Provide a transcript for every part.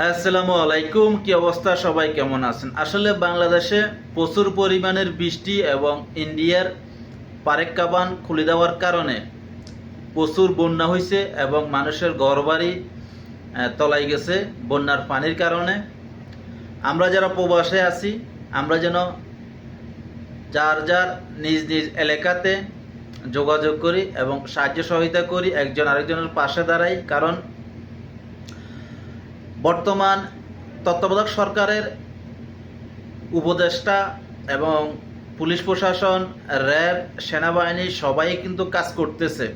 আসসালামু আলাইকুম, কি অবস্থা? সবাই কেমন আছেন? আসলে বাংলাদেশে প্রচুর পরিমাণের বৃষ্টি এবং ইন্ডিয়ার পারেক্কাবান খুলে দেওয়ার কারণে প্রচুর বন্যা হয়েছে এবং মানুষের ঘরবাড়ি তলাই গেছে বন্যার পানির কারণে। আমরা যারা প্রবাসে আছি, আমরা যেন যার যার নিজ নিজ এলাকাতে যোগাযোগ করি এবং সাহায্য সহযোগিতা করি, একজন আরেকজনের পাশে দাঁড়াই, কারণ বর্তমান তত্ত্বাবধায়ক সরকারের উপদেষ্টা এবং পুলিশ প্রশাসন, র্যাব, সেনাবাহিনী সবাই কিন্তু কাজ করতেছে।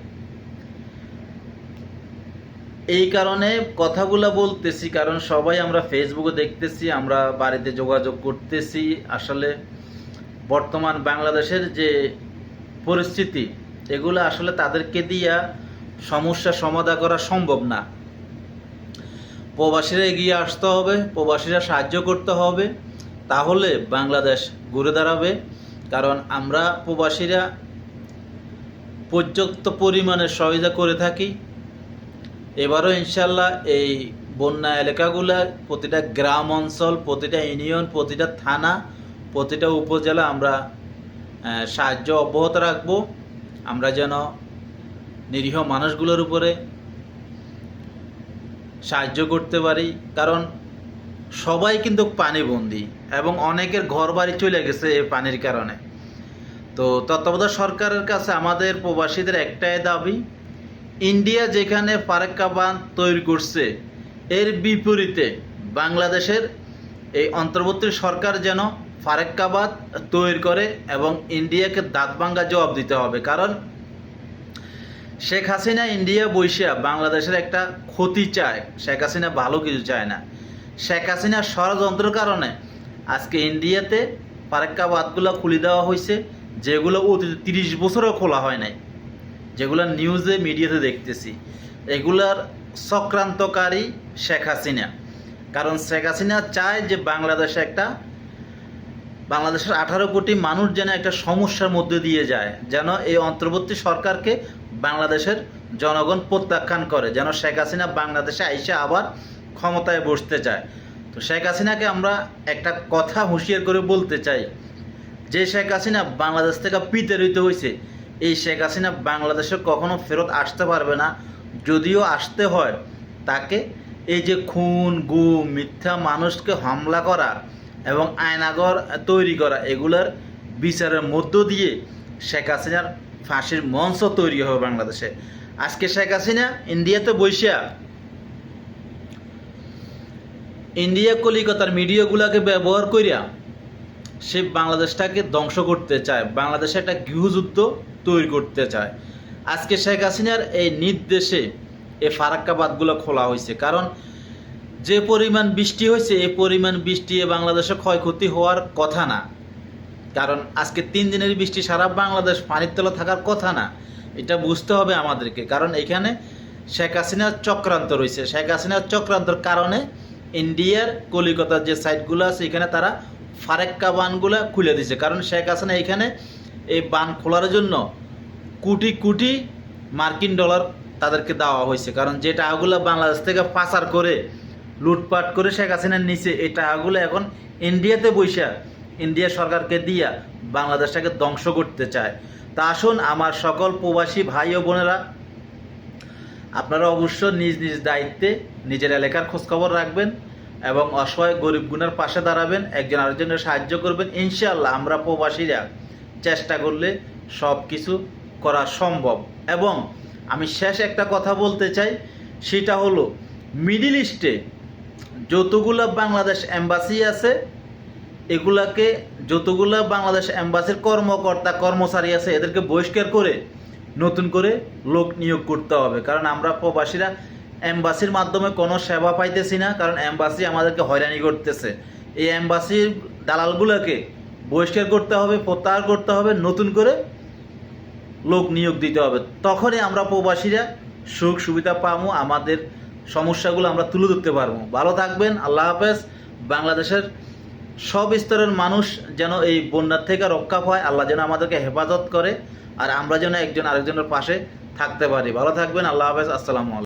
এই কারণে কথাগুলো বলতেছি, কারণ সবাই আমরা ফেসবুকে দেখতেছি, আমরা বাড়িতে যোগাযোগ করতেছি। আসলে বর্তমান বাংলাদেশের যে পরিস্থিতি, এগুলো আসলে তাদেরকে দিয়া সমস্যা সমাধান করা সম্ভব না। প্রবাসীরা এগিয়ে আসতে হবে, প্রবাসীরা সাহায্য করতে হবে, তাহলে বাংলাদেশ ঘুরে দাঁড়াবে। কারণ আমরা প্রবাসীরা পর্যাপ্ত পরিমাণে সহায়তা করে থাকি। এবারও ইনশাল্লাহ এই বন্যা এলাকাগুলা, প্রতিটা গ্রাম অঞ্চল, প্রতিটা ইউনিয়ন, প্রতিটা থানা, প্রতিটা উপজেলা আমরা সাহায্য অব্যাহত রাখব। আমরা যেন নিরীহ মানুষগুলোর উপরে সাহায্য করতে পারি, কারণ সবাই কিন্তু পানিবন্দি এবং অনেকের ঘর বাড়ি চলে গেছে এই পানির কারণে। তো তত্ত্বাবধায়ক সরকারের কাছে আমাদের প্রবাসীদের একটাই দাবি, ইন্ডিয়া যেখানে ফারাক্কা বাঁধ তৈরি করছে, এর বিপরীতে বাংলাদেশের এই অন্তর্বর্তী সরকার যেন ফারাক্কা বাঁধ তৈরি করে এবং ইন্ডিয়াকে দাঁত ভাঙ্গা জবাব দিতে হবে। কারণ শেখ হাসিনা ইন্ডিয়া বৈশা বাংলাদেশের একটা ক্ষতি চায়। শেখ হাসিনা ভালো কিছু চায় না। শেখ হাসিনার ষড়যন্ত্রের কারণে আজকে ইন্ডিয়াতে ফারাক্কা বাঁধগুলো খুলে দেওয়া হয়েছে, যেগুলো অতীত তিরিশ বছরও খোলা হয় নাই। যেগুলো নিউজে, মিডিয়াতে দেখতেছি। এগুলার চক্রান্তকারী শেখ হাসিনা। কারণ শেখ হাসিনা চায় যে বাংলাদেশে একটা, বাংলাদেশের আঠারো কোটি মানুষ যেন একটা সমস্যার মধ্যে দিয়ে যায়, যেন এই অন্তর্বর্তী সরকারকে বাংলাদেশের জনগণ প্রত্যাখ্যান করে যেন শেখ হাসিনা বাংলাদেশে আইসে আবার ক্ষমতায় বসতে চায়। তো শেখ হাসিনাকে আমরা একটা কথা হুঁশিয়ার করে বলতে চাই, যে শেখ হাসিনা বাংলাদেশ থেকে বিতাড়িত হয়েছে, এই শেখ হাসিনা বাংলাদেশে কখনো ফেরত আসতে পারবে না। যদিও আসতে হয়, তাকে এই যে খুন, গুম, মিথ্যা মানুষকে হামলা করা এবং আয়নাগর তৈরি করা এগুলোর বিচারের মধ্য দিয়ে শেখ হাসিনার ফাঁসির মঞ্চ তৈরি হবে বাংলাদেশে। আজকে শেখ হাসিনা ইন্ডিয়াতে বৈশা ইন্ডিয়া কলিকাতার মিডিয়াগুলোকে ব্যবহার করিয়া সে বাংলাদেশটাকে ধ্বংস করতে চায়, বাংলাদেশে একটা গৃহযুদ্ধ তৈরি করতে চায়। আজকে শেখ হাসিনার এই নির্দেশে এই ফারাক্কাবাদগুলো খোলা হয়েছে কারণ যে পরিমাণ বৃষ্টি হয়েছে এই পরিমাণ বৃষ্টি বাংলাদেশে ক্ষয়ক্ষতি হওয়ার কথা না। কারণ আজকে তিন দিনের বৃষ্টি, সারা বাংলাদেশ পানির তলা থাকার কথা না। এটা বুঝতে হবে আমাদেরকে। কারণ এখানে শেখ হাসিনার চক্রান্ত রয়েছে। শেখ হাসিনার চক্রান্তর কারণে ইন্ডিয়ার কলিকাতার যে সাইটগুলো আছে, এখানে তারা ফারেক্কা বানগুলো খুলে দিছে কারণ শেখ হাসিনা এখানে এই বান খোলার জন্য কোটি কোটি মার্কিন ডলার তাদেরকে দেওয়া হয়েছে। কারণ যে টাকাগুলো বাংলাদেশ থেকে পাচার করে, লুটপাট করে শেখ হাসিনার নিচে, এই টাকাগুলো এখন ইন্ডিয়াতে বৈশা ইন্ডিয়া সরকারকে দিয়া বাংলাদেশটাকে ধ্বংস করতে চায়। তা আসুন আমার সকল প্রবাসী ভাই ও বোনেরা, আপনারা অবশ্য নিজ নিজ দায়িত্বে নিজের এলাকার খোঁজখবর রাখবেন এবং অসহায় গরিব গুণের পাশে দাঁড়াবেন, একজন আরেকজনের সাহায্য করবেন। ইনশাআল্লাহ আমরা প্রবাসীরা চেষ্টা করলে সব কিছু করা সম্ভব। এবং আমি শেষ একটা কথা বলতে চাই, সেটা হলো, মিডিল ইস্টে যতগুলো বাংলাদেশ এম্বাসি আছে এগুলাকে যতগুলো বাংলাদেশ এম্বাসির কর্মকর্তা, কর্মচারী আছে, এদেরকে বহিষ্কার করে নতুন করে লোক নিয়োগ করতে হবে। কারণ আমরা প্রবাসীরা এম্বাসির মাধ্যমে কোনো সেবা পাইতেছি না, কারণ এম্বাসি আমাদেরকে হয়রানি করতেছে। এই এম্বাসির দালালগুলোকে বহিষ্কার করতে হবে, প্রত্যাহার করতে হবে, নতুন করে লোক নিয়োগ দিতে হবে। তখনই আমরা প্রবাসীরা সুখ সুবিধা পাবো, আমাদের সমস্যাগুলো আমরা তুলে ধরতে পারব। ভালো থাকবেন, আল্লাহ হাফেজ। বাংলাদেশের সব স্তরের মানুষ যেন এই বন্যার থেকে রক্ষা পায়, আল্লাহ যেন আমাদেরকে হেফাজত করে, আর আমরা যেন একজন আরেকজনের পাশে থাকতে পারি। ভালো থাকবেন, আল্লাহ হাফেজ, আসসালামু আলাইকুম।